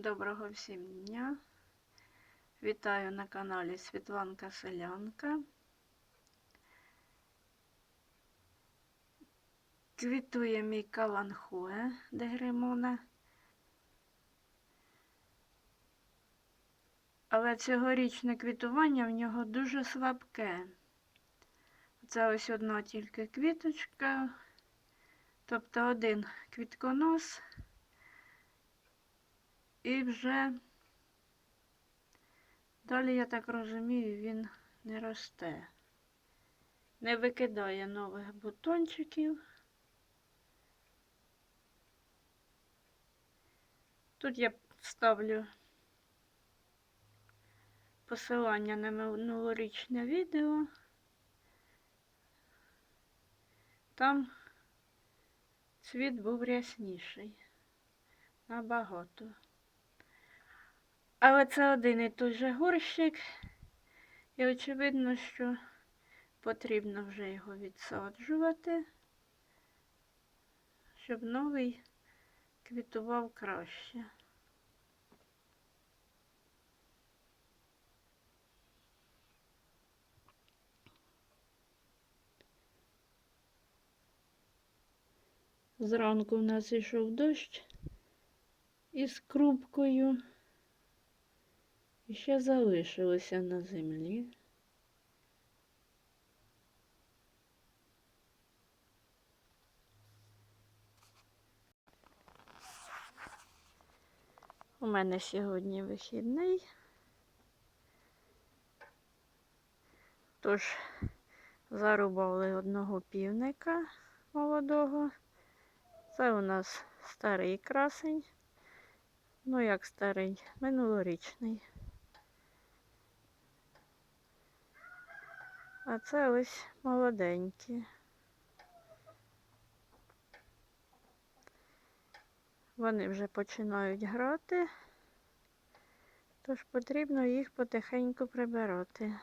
Доброго всім дня! Вітаю на каналі Світланка Селянка. Квітує мій каланхуе дегримона. Але цьогорічне квітування в нього дуже слабке. Це ось одна тільки квіточка, тобто один квітконос. І вже далі, я так розумію, він не росте, не викидає нових бутончиків. Тут я ставлю посилання на минулорічне відео. Там цвіт був рясніший набагато. Але це один і той же горщик, і очевидно, що потрібно вже його відсаджувати, щоб новий квітував краще. Зранку в нас йшов дощ із крупкою. І ще залишилося на землі. У мене сьогодні вихідний. Тож зарубали одного півника молодого. Це у нас старий красень. Ну, як старий, минулорічний. А це ось молоденькі. Вони вже починають грати, тож потрібно їх потихеньку прибирати.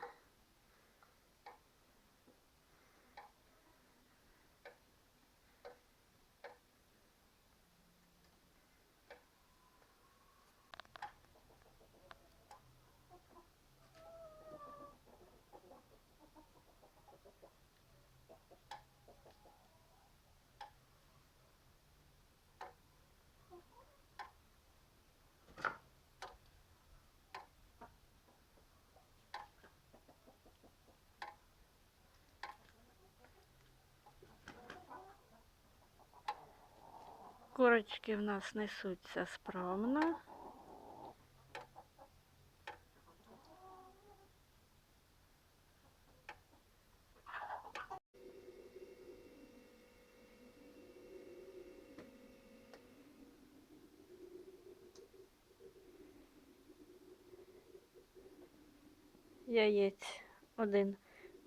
Курочки в нас несуться справно. Яєць один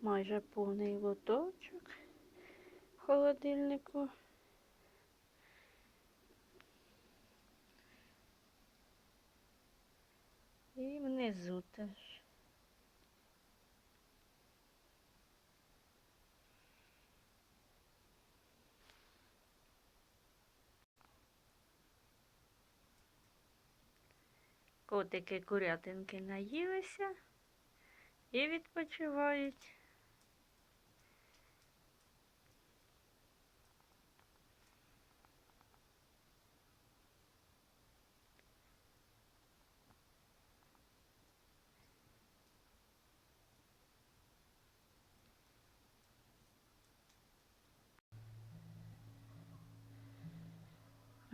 майже повний лоточок в холодильнику. І внизу теж. Котики курятинки наїлися і відпочивають.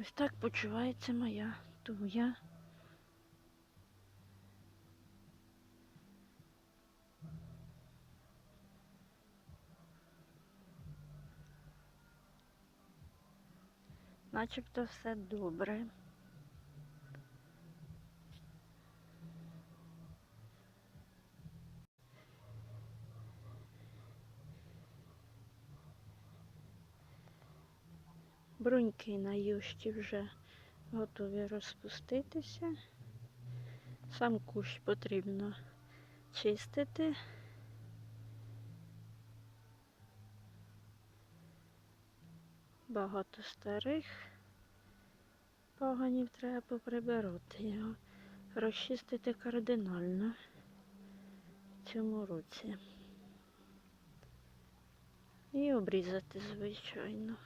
Ось так почувається моя туя. Начебто все добре. Бруньки на юшті вже готові розпуститися. Сам кущ потрібно чистити. Багато старих паганів треба поприбирати його, розчистити кардинально в цьому році. І обрізати, звичайно.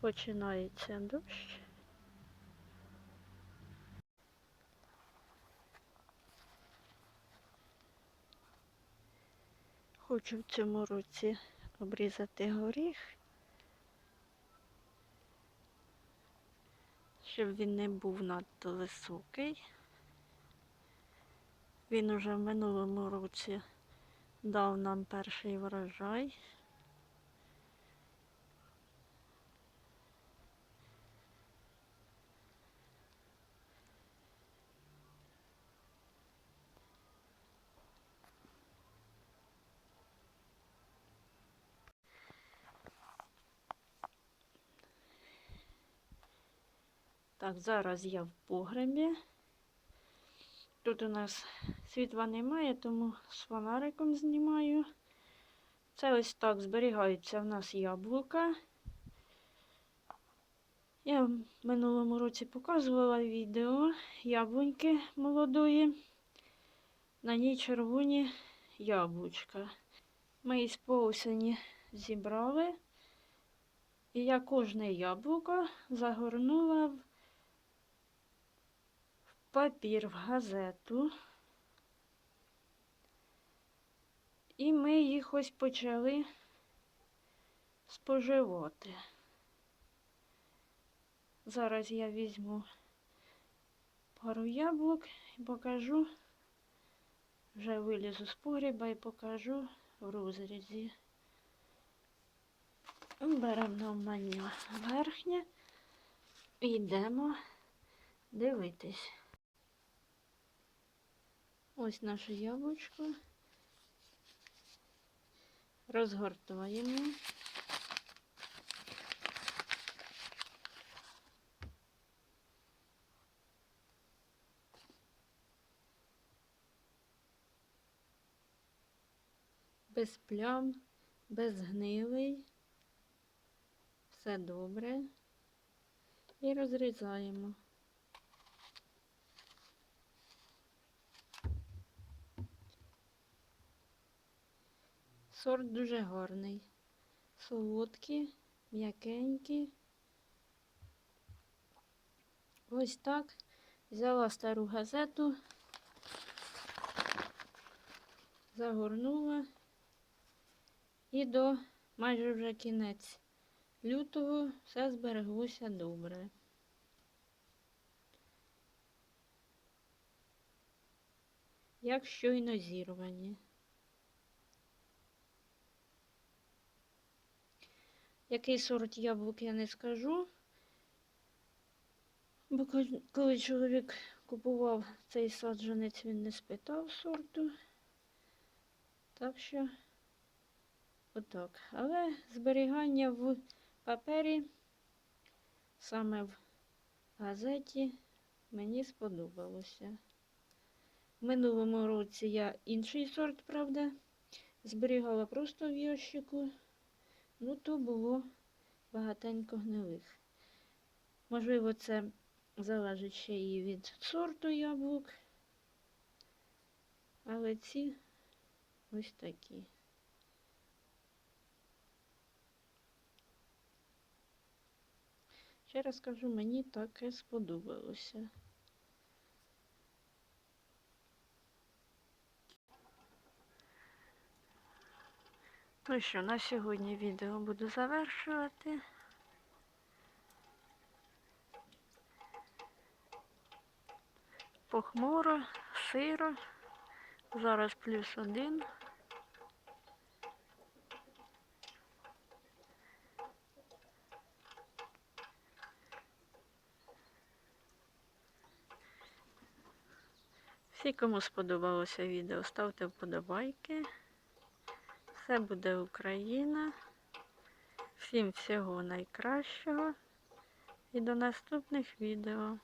Починається дощ. Хочу в цьому році обрізати горіх, щоб він не був надто високий. Він уже в минулому році дав нам перший врожай. Так, зараз я в погребі. Тут у нас світла немає, тому з фонариком знімаю. Це ось так зберігаються в нас яблука. Я в минулому році показувала відео яблуньки молодої. На ній червоні яблучка. Ми із по осені зібрали. І я кожне яблуко загорнула в папір, в газету. І ми їх ось почали споживати. Зараз я візьму пару яблук і покажу, вже вилізу з погріба і покажу в розрізі. Беремо навмання верхнє і йдемо дивитись. Ось наше яблучко. Розгортуємо. Без плям, без гнилий. Все добре. І розрізаємо. Сорт дуже гарний. Солодкі, м'якенькі. Ось так. Взяла стару газету, загорнула і до майже вже кінець лютого все збереглося добре. Як щойно зірвані. Який сорт яблук я не скажу. Бо коли чоловік купував цей саджанець, він не спитав сорту. Так що отак. Але зберігання в папері, саме в газеті, мені сподобалося. В минулому році я інший сорт, правда, зберігала просто в ящику. Ну, то було багатенько гнилих. Можливо, це залежить ще і від сорту яблук. Але ці ось такі. Ще раз кажу, мені таке сподобалося. Ну що, на сьогодні відео буду завершувати. Похмуро, сиро. Зараз плюс один. Всі, кому сподобалося відео, ставте вподобайки. Все буде Україна. Всім всього найкращого і до наступних відео.